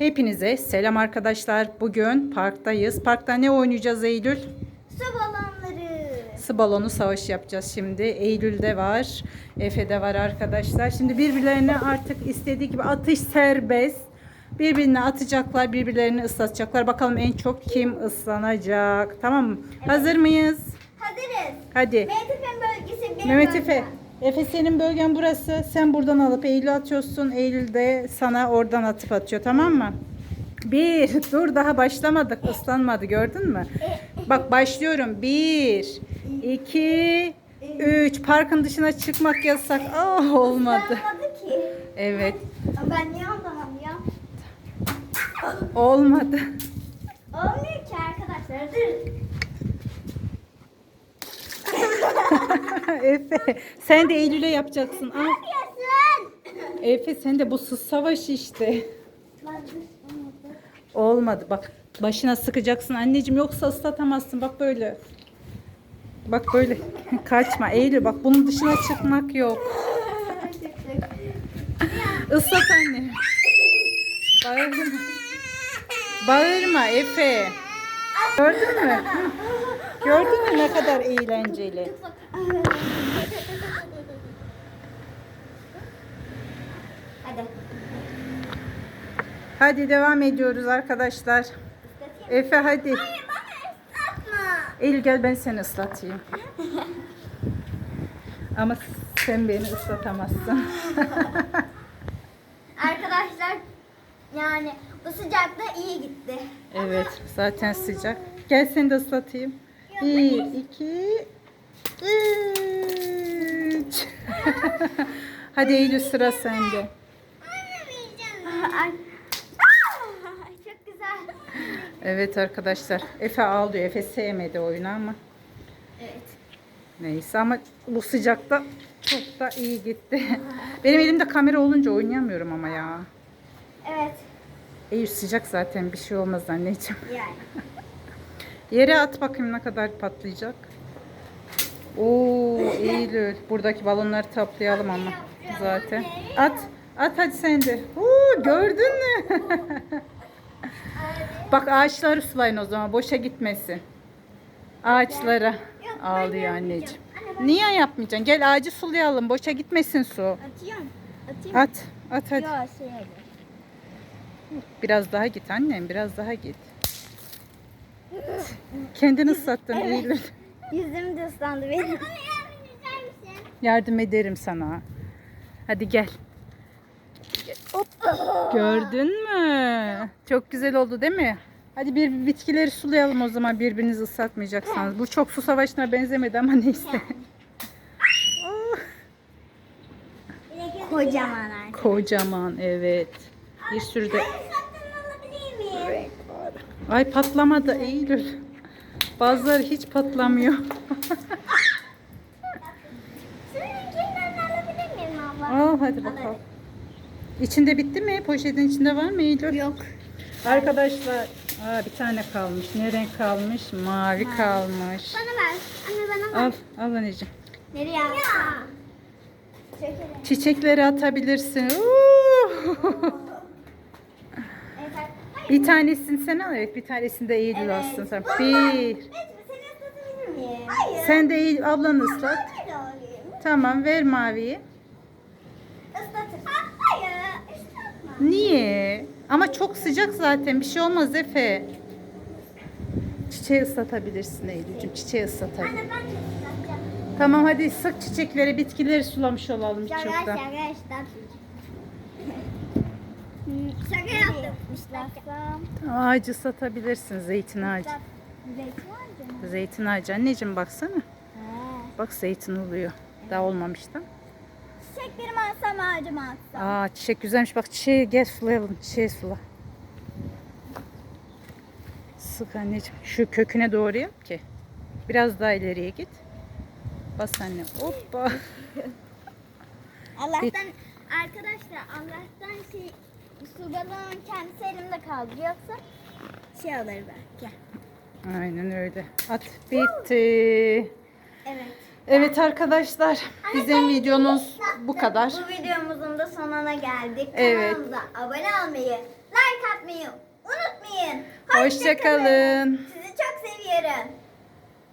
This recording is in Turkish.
Hepinize selam arkadaşlar. Bugün parktayız. Parkta ne oynayacağız Eylül? Su balonları. Su balonu savaşı yapacağız şimdi. Eylül'de var. Efe'de var arkadaşlar. Şimdi birbirlerine artık istediği gibi atış serbest. Birbirine atacaklar, birbirlerini ıslatacaklar. Bakalım en çok kim ıslanacak. Tamam mı? Hazır mıyız? Hazırız. Hadi. Mehmet Efe'nin bölgesi benim Mehmet bölgem. Efe. Senin bölgen burası. Sen buradan alıp Eylül atıyorsun. Eylül de sana oradan atıp atıyor. Tamam mı? Bir. Dur daha başlamadık. Islanmadı gördün mü? Bak başlıyorum. Bir. iki, Üç. Parkın dışına çıkmak yasak. Ah olmadı. Ki. Evet. Ben niye anlamam ya? Olmadı. Olmuyor ki arkadaşlar. Dur. Efe. Sen de Eylül'e yapacaksın. Al. Yapıyorsun. Efe sen de bu sız savaşı işte. Olmadı bak. Başına sıkacaksın anneciğim yoksa ıslatamazsın. Bak böyle. Bak böyle. Kaçma Eylül bak bunun dışına çıkmak yok. Islat anne. Bağırma. Bağırma Efe. Gördün mü? Gördün mü ne kadar eğlenceli? Hadi. Hadi devam ediyoruz arkadaşlar. Efe hadi. Hayır. Eylül gel ben seni ıslatayım. Ama sen beni ıslatamazsın. Arkadaşlar yani bu sıcakta iyi gitti. evet zaten sıcak. Gel seni de ıslatayım. Bir, iki, üç. Hadi Eylül sıra sende. Ay. Çok güzel. Evet arkadaşlar. Efe ağlıyor. Efe sevmedi oyunu ama. Evet. Neyse ama bu sıcakta çok da iyi gitti. Benim elimde kamera olunca oynayamıyorum ama ya. Eylül sıcak zaten bir şey olmaz anneciğim. Yani. Yere at bakayım ne kadar patlayacak. Oo Eylül. Buradaki balonları toplayalım ama zaten. At. At hadi sen de. Oo, gördün mü? Bak ağaçları sulayın o zaman. Boşa gitmesin. Ağaçlara. Ağlıyor anneciğim. Niye yapmayacaksın? Gel ağacı sulayalım. Boşa gitmesin su. Atıyorum. At. At hadi. Biraz daha git annem. Biraz daha git. Kendini ıslattın Eylül. Yüzüm de ıslandı benim. Yardım ederim sana. Hadi gel. Gel, Hop. Gördün mü? Çok güzel oldu değil mi? Hadi bir bitkileri sulayalım o zaman birbirinizi ıslatmayacaksanız. Bu çok su savaşına benzemedi ama neyse. Kocaman. Kocaman evet. Bir sürü de? Ay patlamadı Eylül. Bazıları hiç patlamıyor. Al hadi bakalım. İçinde bitti mi? Poşetin içinde var mı Eylül? Yok. Arkadaşlar aa, bir tane kalmış. Ne renk kalmış? Mavi kalmış. Bana ver. Anne bana ver. Al, al anneciğim. Nereye? Çekelim. Çiçekleri atabilirsin. Evet. Bir tanesini sen al. Evet bir tanesini de Eylül alsın. Sen. Bir. Hayır. Sen de Eylül ablanı ıslat. Tamam ver maviyi. Islatır. Ha, hayır. Islatma. Niye? Ama çok sıcak zaten. Bir şey olmaz Efe. Çiçeği ıslatabilirsin Eylül'cüm. Çiçeği ıslatabilirsin. Anne ben ıslatacağım. Tamam hadi sık çiçekleri, bitkileri sulamış olalım hiç yoktan. şaka ıslat. Şaka yaptım. Ağacı satabilirsin zeytin ağacı. Zeytin mı? Zeytin ağacı anneciğim baksana. He. Bak zeytin oluyor. Daha olmamış da. Çiçeklerimi alsam ağacımı alsam. Aa çiçek güzelmiş. Bak çiçeği gel sulayalım. Çiçeği sula. Sık anneciğim. Şu köküne doğru yap ki. Biraz daha ileriye git. Bas anne. Hoppa. Allah'tan arkadaşlar Allah'tan şey su balonun kendisi elimde kaldı yoksa şey olur belki. Aynen öyle. At bitti. Evet. Evet arkadaşlar. Bizim videomuz bu kadar. Bu videomuzun da sonuna geldik. Evet. Kanalımıza abone olmayı, like atmayı Hoşçakalın. Sizi çok seviyorum.